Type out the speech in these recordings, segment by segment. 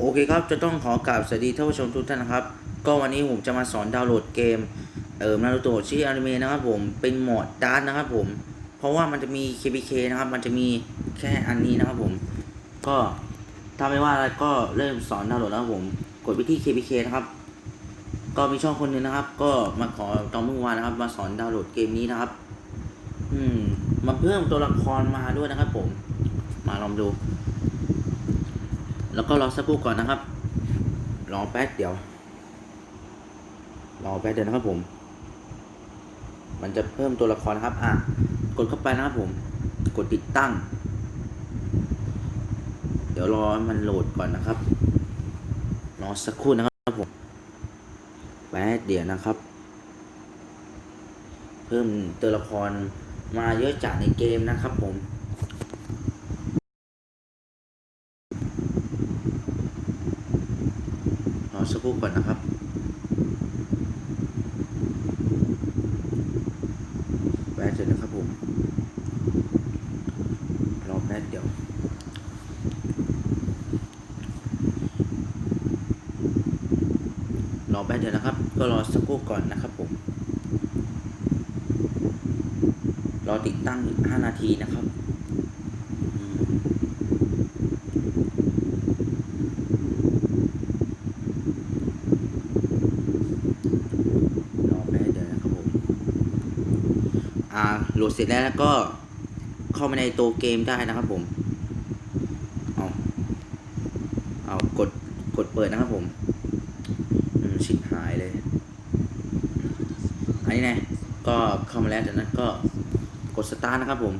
โอเคครับ จะต้องขอกราบสวัสดีท่านผู้ชมทุกท่านนะครับ ก็วันนี้ผมจะมาสอนดาวน์โหลดเกม เอ่อนารูโตะชิออนิเมะนะครับผม เป็นโหมดดาร์นะครับผม เพราะว่ามันจะมี KPK นะครับ มันจะมีแค่อันนี้นะครับผม ก็ถ้าไม่ว่าอะไรก็เริ่มสอนดาวน์โหลดแล้วผม กดไปที่ KPK นะครับ ก็มีช่องคนหนึงนะครับ ก็มาขอตอนเมื่อวานนะครับ มาสอนดาวน์โหลดเกมนี้นะครับ อืม มาเพิ่มตัวละครมาด้วยนะครับผม มาลองดู แล้วก็รอสักครู่ก่อนนะครับ รอแป๊บเดี๋ยว รอแป๊บเดียวนะครับผม มันจะเพิ่มตัวละครนะครับ อะ กดเข้าไปนะครับผม กดติดตั้ง เดี๋ยวรอมันโหลดก่อนนะครับ รอสักครู่นะครับผม แป๊บเดียวนะครับ เพิ่มตัวละครมาเยอะจากในเกมนะครับผม รอสักครู่ก่อนนะครับแป๊บเดียวนะครับผมรอแป๊บเดียวรอแป๊บเดียวนะครับ ก็รอสักครู่ก่อนนะครับผมรอติดตั้งอีก5นาทีนะครับอืม รอแป๊บเดียวนะครับผม อ่า โหลดเสร็จแล้วแล้วก็เข้ามาในตัวเกมได้นะครับผมเอาเอากดกดเปิดนะครับผมอืมชิบหายเลย อันนี้นะก็เข้ามาแล้วจากนั้นก็กดสตาร์ทนะครับผม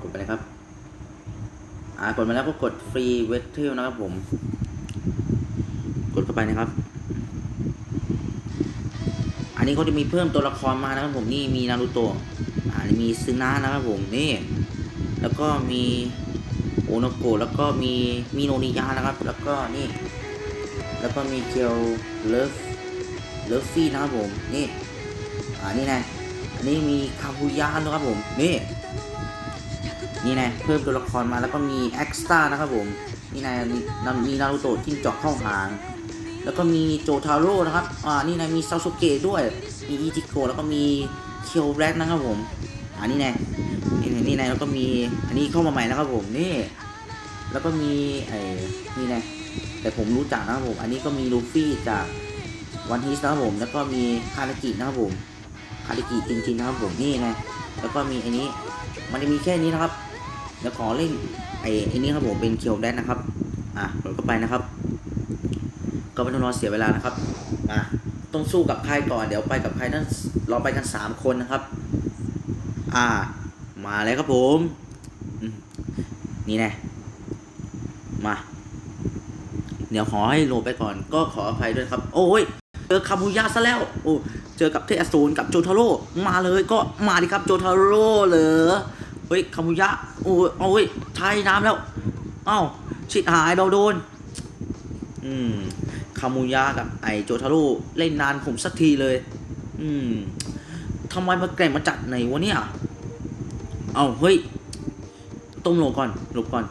กดไปเลยครับ อ่ากดมาแล้วก็กดฟรีเวทเทลนะครับผม กดเข้าไปนะครับ อันนี้เขาจะมีเพิ่มตัวละครมานะครับผมนี่มีนารูโตะ มีซึนะนะครับผมนี่ แล้วก็มีโอโนโกะแล้วก็มีมิโนนิยะนะครับ แล้วก็นี่ แล้วก็มีเคียวเลิฟเลิฟฟี่นะครับผมนี่อ่านี่นะอันนี้มีคาบุยะนะครับผมนี่นี่นะเพิ่มตัวละครมาแล้วก็มีเอ็กซ์ตร้านะครับผมนี่นะมีมีนารูโตะจิ้งจอกเข้าหาง แล้วก็มีโจทาโร่นะครับอ่านี่นะมีซาโซเกะด้วยมีอิจิโกะแล้วก็มี เคียวแบล็กนะครับผมอ่านี่นะนี่นะนี่นะแล้วก็มีอันนี้เข้ามาใหม่นะครับผมนี่ แล้วก็มีไอ้นี่นะแต่ผมรู้จักนะครับผมอันนี้ก็มีลูฟี่จากวันฮีสนะครับผม แล้วก็มีคารากินะครับผมคารากิจริงๆนะครับผมนี่นะแล้วก็มีไอ้นี้ มันจะมีแค่นี้นะครับเดี๋ยวขอเล่นไอ้ไอ้นี้ครับผมเป็นเคียวแบล็กนะครับอะกดเข้าไปนะครับ ก็ไม่ต้องรอเสียเวลานะครับมา ต้องสู้กับใครก่อน เดี๋ยวไปกับใครนั้นเราไปกันสามคนนะครับ อ่า มาแล้วครับผม นี่แน่มา เดี๋ยวขอให้โลไปก่อน ก็ขออภัยด้วยครับ โอ้ย เจอคาบูยะซะแล้ว โอ้ เจอกับเทอสูรกับโจทาโร่ มาเลยก็มาดิครับโจทาโร่เหรอ เฮ้ยคาบูยะ โอ้ยโอ้ยใช้น้ำแล้ว เอ้า ชิดหายเราโดน อืม คามูยะกับไอโจทาโร่เล่นนานผมสักทีเลย อืมทำไมมาแกล้งมาจัดไหนวะเนี่ย เอาเฮ้ย ต้มลบก่อนหลบก่อน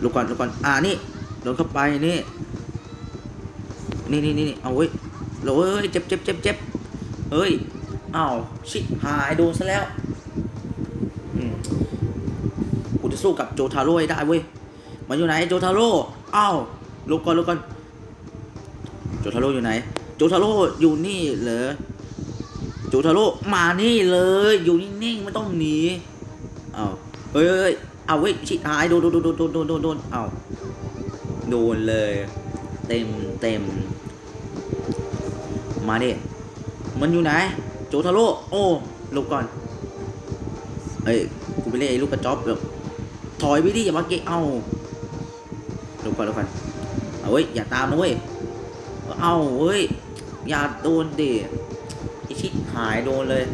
หลบก่อนหลบก่อน อ่านี่โดนเข้าไปนี่ นี่นี่นี่เอาเว้ยโหลเอ้ยเจ็บเจ็บเจ็บเจ็บเฮ้ยอ้าวชิหายโดนซะแล้วอืมกูจะสู้กับโจทาโร่ได้เว้ย มันอยู่ไหนโจทาโร่อ้าวลบก่อนลบก่อน จทาโร่อยู่ไหนโจทาโร่อยู่นี่เหรอโจทาโร่มานี่เลย อยู่นิ่งๆไม่ต้องหนีเอ้าเฮ้ยเฮ้ยเอาเว้ยชิบหายโดนโดนโดนโดนโดนโดนโดนอ้าโดนเลย เต็มเต็มมาดิมันอยู่ไหนโจทาโร่โอ้หลบก่อนเอ้ยกูไปเล่นไอ้ลูกกระจอกแบบถอยไปดิอย่ามาเกะเอาหลบก่อนหลบก่อนเอาเว้ยอย่าตามนะเว้ย เอาเว้ย อย่าโดนดิไอชิดหายโดนเลย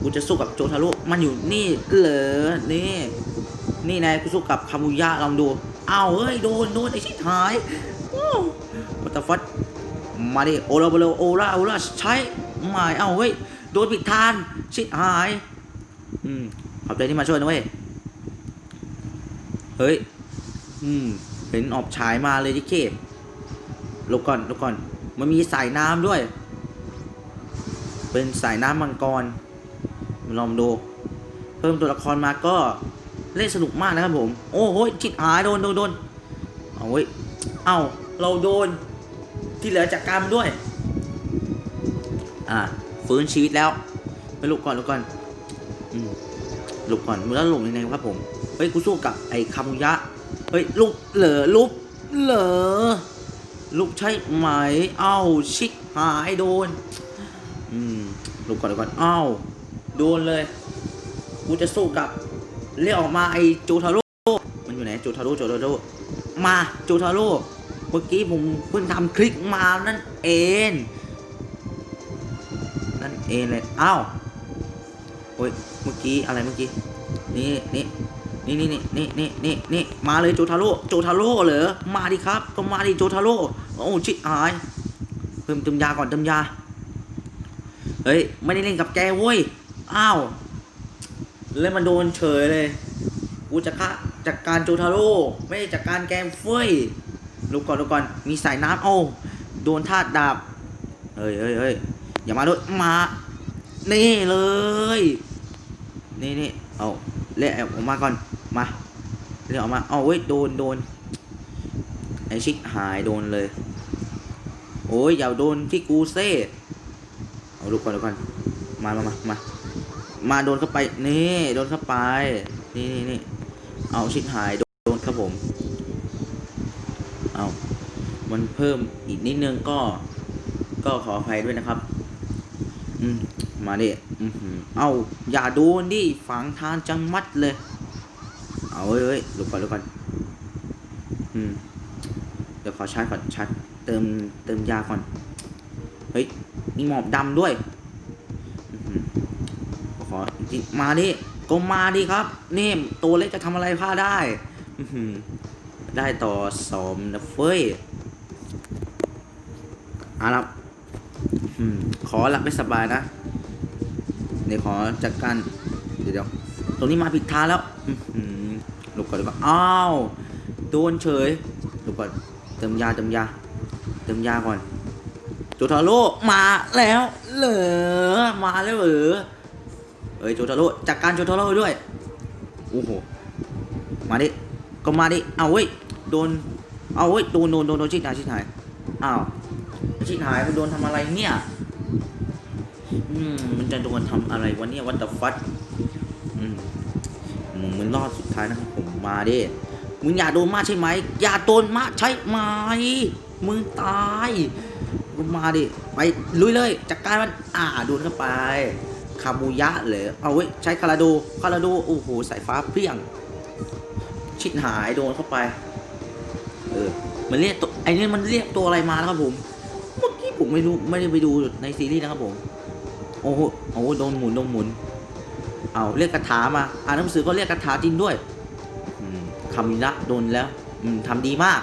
กูจะสู้กับโจทาร่มันอยู่นี่เหรอ นี่ นี่นายกูสู้กับคามุยะลองดู เอาเฮ้ย โดน โดนไอชิดหายวัตฟัดมาดิ โอลาโบโลโอลาโอลาใช้ไม่เอาเฮ้ย โดนผิดทาน ชิดหาย อืม ขอบใจที่มาช่วยนะเว้ย เฮ้ย อืม เห็นออบฉายมาเลยที่เคห ลบก่อนลบก่อน มันมีสายน้ำด้วย เป็นสายน้ำมังกร ลองดู เพิ่มตัวละครมาก็เล่นสนุกมากนะครับผม โอ้โหชิดหายโดนโดนโดนเอาเว้ยเอ้าเราโดนที่เหลือจากการมด้วย อ่าฟื้นชีวิตแล้ว ไปลุกก่อนลุกก่อนอืมลุกก่อนแล้วหลุกยังไงครับผม เฮ้ยกูสู้กับไอ้คามุยะ เฮ้ยลุกเหลือลุกเหลือ ลุกใช่ไหม เอ้า ชิกหายโดน อืมลุกก่อนหลุกก่อน เอ้า โดนเลย กูจะสู้กับ เรียกออกมาไอ้โจทาโร่ มันอยู่ไหนโจทาโร่โจทาโร่ มาโจทาโร่ เมื่อกี้ผมเพิ่งทำคลิกมานั่นเอง นั่นเองเลย เอ้าโอ้ย เมื่อกี้อะไรเมื่อกี้ นี่นี่ นี่นี่นี่นี่นี่นี่นี่มาเลยโจทาโร่โจทาโร่เหรอมาดิครับ ก็มาดิโจทาโร่โอ้ชิหายเพิ่มเติมยาก่อนเติมยาเฮ้ยไม่ได้เล่นกับแกเว้ยอ้าวเล่นมาโดนเฉยเลยกูจะฆ่าจัดการโจทาโร่ไม่ได้จัดการแกมเฟ้ยลุกก่อนลุกก่อนมีสายน้ำโอ้โดนธาตุดาบเฮ้ยเฮ้ยเฮ้ยอย่ามาด้วยมา นี่เลย นี่นี่เอาเละออกมาก่อน มาเละออกมาเอาเว้ยโดนโดนไอชิคหายโดนเลย โอ้ยอย่าโดนที่กูเซ่เอาลุกก่อนลุกก่อนมามามามามาโดนเข้าไปนี่โดนเข้าไปนี่นี่นี่เอาชิดหายโดนโดนครับผมเอามันเพิ่มอีกนิดนึงก็ ก็ขออภัยด้วยนะครับ อืมมาดิอือหือเอาอย่าโดนดิฝังทานจังมัดเลย เอาเว้ยเว้ยหลบก่อนหลบก่อนอืมเดี๋ยวขอชาร์จก่อนชาร์จเติมเติมยาก่อน เฮ้ยมีหมอบดำด้วยอืขอจริงมาดิก็มาดิครับ นี่ตัวเล็กจะทำอะไรพลาดได้อืได้ต่อสอมนะเฟ้ยเอาละขอหลับไม่สบายนะ เดี๋ยวขอจัดการ เดี๋ยวเดี๋ยวตรงนี้มาผิดทางแล้ว อื ลบก่อนหลบก่อนอ้าวโดนเฉยลบก่อนเติมยาเติมยาเติมยาก่อนโจทาโร่มาแล้วเหรอมาแล้วเหรอเอ้ยโจทาโร่จัดการโจทาโร่ด้วยโอ้โหมาดิก็มาดิเอาเว้ยโดนเอาเว้ยโดนโดนโดนโดนชิดหายชิดหายอ้าวชิดหายมันโดนทำอะไรเนี่ยอืมมันจะโดนทำอะไรวะเนี่ยวันต e ฟัดอืม มึงมันรอดสุดท้ายนะครับผมมาดิมึงอย่าโดนมาใช่ไหมอย่าโดนมาใช่ไหมมึงตายมึงมาดิไปลุยเลยจัดการมันอ่าโดนเข้าไปคาบูยะเหรอเอาเว้ยใช้คาราโดคาราโดโอ้โหสายฟ้าเปรี้ยง ชิดหายโดนเข้าไปเออมันเรียกตัวไอ้นี่มันเรียกตัวอะไรมานะครับผมเมื่อกี้ผมไม่รู้ไม่ได้ไปดูในซีรีส์นะครับผมโอ้โหโอ้โหโดนหมุนโดนหมุน เอาเรียกคาถามา อ่านหนังสือก็เรียกคาถาจริงด้วยคามิระโดนแล้วทำดีมาก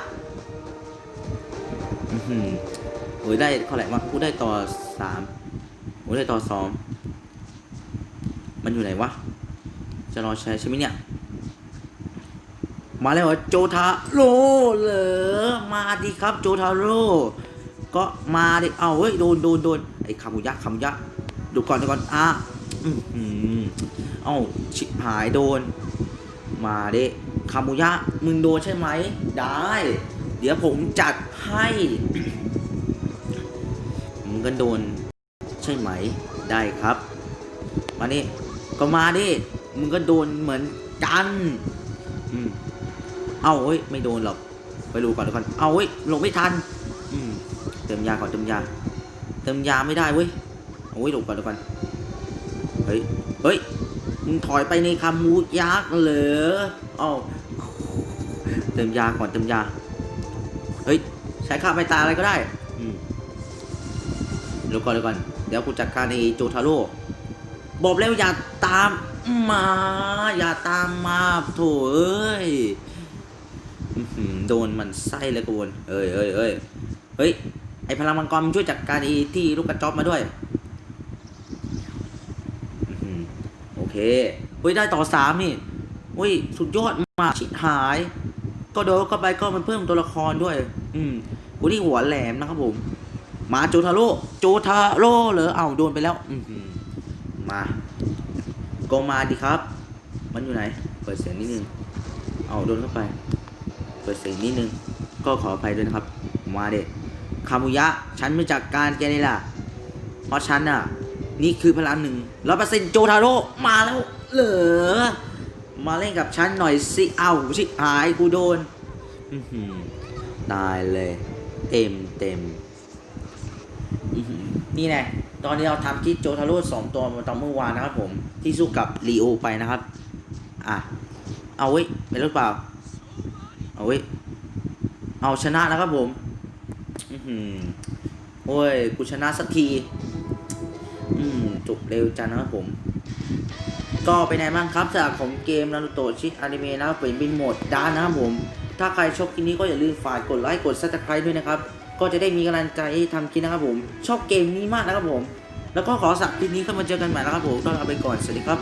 โอ้ยได้เท่าไหร่วะกูได้ต่อสามโอ้ยได้ต่อสองมันอยู่ไหนวะ จะรอใช้ใช่ไหมเนี่ย มาแล้วโจทาโร่เหรอมาดิครับโจทาโร่ก็มาดิเอาเฮ้ยโดนโดนโดนไอ้คามุยะคามุยะดูก่อนดูก่อนอะ อือหือเอ้าชิบหายโดน มาเดิคามุยะ มึงโดนใช่ไหม ได้ เดี๋ยวผมจัดให้มึงก็โดน ใช่ไหม ได้ครับ มานี่ก็มาดิมึงก็โดนเหมือนกันอืมเอ้าเฮ้ยไม่โดนหรอก ไปดูก่อนเดี๋ยวก่อน เอาเฮ้ยลงไม่ทัน อืมเติมยาก่อนเติมยา เติมยาไม่ได้เว้ยเอาเว้ยหลบก่อนเดี๋ยวก่อน ฮ้ย เฮ้ย มึงถอยไปในคำมูยักษ์เหรอเอาเติมยาก่อนเติมยา เฮ้ย ใช้ค่าไปตาอะไรก็ได้ อืมเดี๋ยวก่อนเดี๋ยวก่อน เดี๋ยวกูจัดการในโจทาโร่บอกแล้วอย่าตามมา อย่าตามมาโถเอ้ยโดนมันไส้เลยกูวนเอ้ยเอ้ยเอ้ยเฮ้ย ไอพลังมังกรมันช่วยจัดการไอีที่ลูกกระจอกมาด้วยอื้อหือโอ เคเฮ้ยได้ต่อสามนี่เฮ้ยสุดยอดมากชิดหาย ก็โดนเข้าไปก็มันเพิ่มตัวละครด้วย อืมกูที่หัวแหลมนะครับผม มาโจทาโร่โจทาโร่เหรอเอ้าโดนไปแล้ว อืมาก็มาดิครับ มันอยู่ไหน เปิดเสียงนิดนึง เอาโดนเข้าไป เปิดเสียงนิดนึง ก็ขออภัยด้วยนะครับ มาเด็คามุยะ ฉันมาจากการแกนี่ล่ะ เพราะฉันน่ะ นี่คือพลังหนึ่งร้อยเปอร์เซ็นต์โจทาโร่มาแล้วเหรอมาเล่นกับฉันหน่อยสิเอ้าชิหายกูโดนตายเลย เต็มเต็มนี่แน่ตอนนี้เราทำคลิปโจทาโร่สองตัวมาตอนเมื่อวานนะครับผม ที่สู้กับลีโอไปนะครับ อะ เอาไว้เป็นหรือเปล่า เอาไว้เอาชนะนะครับผม อือหือโอ้ย กูชนะสักที จบเร็วจังนะครับผม ก็เป็นไงบ้างครับจากของเกมนารูโตะชิอนิเมะนะครับเป็นเป็นโหมดด้านนะครับผม ถ้าใครชอบคลิปนี้ก็อย่าลืมฝากกดไลค์กดซับสไครต์ด้วยนะครับ ก็จะได้มีกำลังใจทำคลิปนะครับผม ชอบเกมนี้มากนะครับผม แล้วก็ขอสักคลิปนี้เข้ามาเจอกันใหม่นะครับผมต้องลาไปก่อนสวัสดีครับ